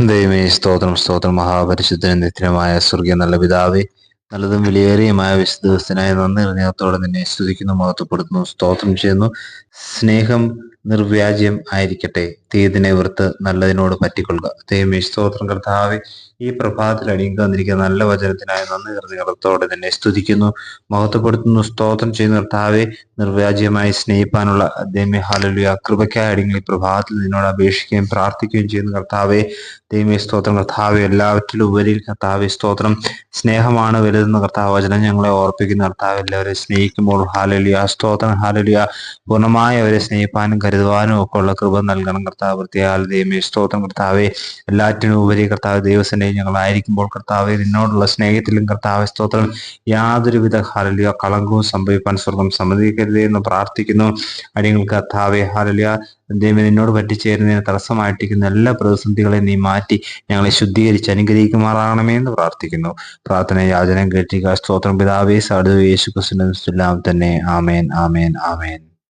ദൈവമേ സ്തോത്രം സ്തോത്രം. മഹാപരിശുദ്ധനും നിത്യനുമായ സ്വർഗീയ നല്ല പിതാവേ നല്ലതും വിലയേറിയമായ വിശുദ്ധ ദിവസത്തിനായി നന്ദി. ഹൃദയത്തോടെ നിന്നെ സ്തുതിക്കുന്നു മഹത്വപ്പെടുത്തുന്നു സ്തോത്രം ചെയ്യുന്നു. സ്നേഹം നിർവ്യാജ്യം ആയിരിക്കട്ടെ. തീയതിനെ വൃത്ത് നല്ലതിനോട് പറ്റിക്കൊള്ളുക. ദൈവമേ സ്തോത്രം. കർത്താവെ ഈ പ്രഭാതത്തിൽ അടിയങ്ക് തന്നിരിക്കുന്ന നല്ല വചനത്തിനായി നന്ദി ഹൃദയത്തോടെ തന്നെ സ്തുതിക്കുന്നു മഹത്വപ്പെടുത്തുന്നു സ്തോത്രം ചെയ്യുന്ന. കർത്താവെ നിർവ്യാജ്യമായി സ്നേഹിപ്പാനുള്ള ദൈവമേ ഹാലലുയ അടിങ്ങൾ ഈ പ്രഭാതത്തിൽ നിന്നോട് അപേക്ഷിക്കുകയും പ്രാർത്ഥിക്കുകയും ചെയ്യുന്ന. കർത്താവെ ദൈവമേ സ്തോത്രം. കർത്താവ് എല്ലാവറ്റിലും ഉപരി കർത്താവ് സ്തോത്രം. സ്നേഹമാണ് വലുതെന്ന കർത്താവ് വചനം ഞങ്ങളെ ഓർപ്പിക്കുന്ന. കർത്താവ് എല്ലാവരെയും സ്നേഹിക്കുമ്പോൾ ഹാലലിയ സ്തോത്രം ഹാലലിയ പൂർണമായി അവരെ സ്നേഹിപ്പാനും കരുതുവാനും ഒക്കെ ഉള്ള കൃപ നൽകണം. കർത്താവ് വൃത്തിയാൽ ദൈവമേ സ്തോത്രം കർത്താവെ. എല്ലാറ്റിനും ഉപരി കർത്താവ് ഞങ്ങൾ ഞങ്ങളായിരിക്കുമ്പോൾ കർത്താവ് നിന്നോടുള്ള സ്നേഹത്തിലും കർത്താവ് സ്തോത്രം. യാതൊരുവിധ ഹരലിയ കളങ്കവും സംഭവിക്കാൻ സ്വർഗം സമ്മതിക്കരുതേ എന്ന് പ്രാർത്ഥിക്കുന്നു. അടിയങ്ങൾ കർത്താവെ ഹരലിയ ദൈവം നിന്നോട് പറ്റിച്ചേരുന്നതിന് തടസ്സമായിട്ടിരിക്കുന്ന എല്ലാ പ്രതിസന്ധികളെയും നീ മാറ്റി ഞങ്ങളെ ശുദ്ധീകരിച്ച് അനുഗ്രഹിക്കുമാറാകണമേ എന്ന് പ്രാർത്ഥിക്കുന്നു. പ്രാർത്ഥന യാചന കേട്ടിക സ്തോത്രം പിതാവേ സാധു യേശു ക്രിസ്തുനെല്ലാം തന്നെ. ആമേൻ ആമേൻ ആമേൻ.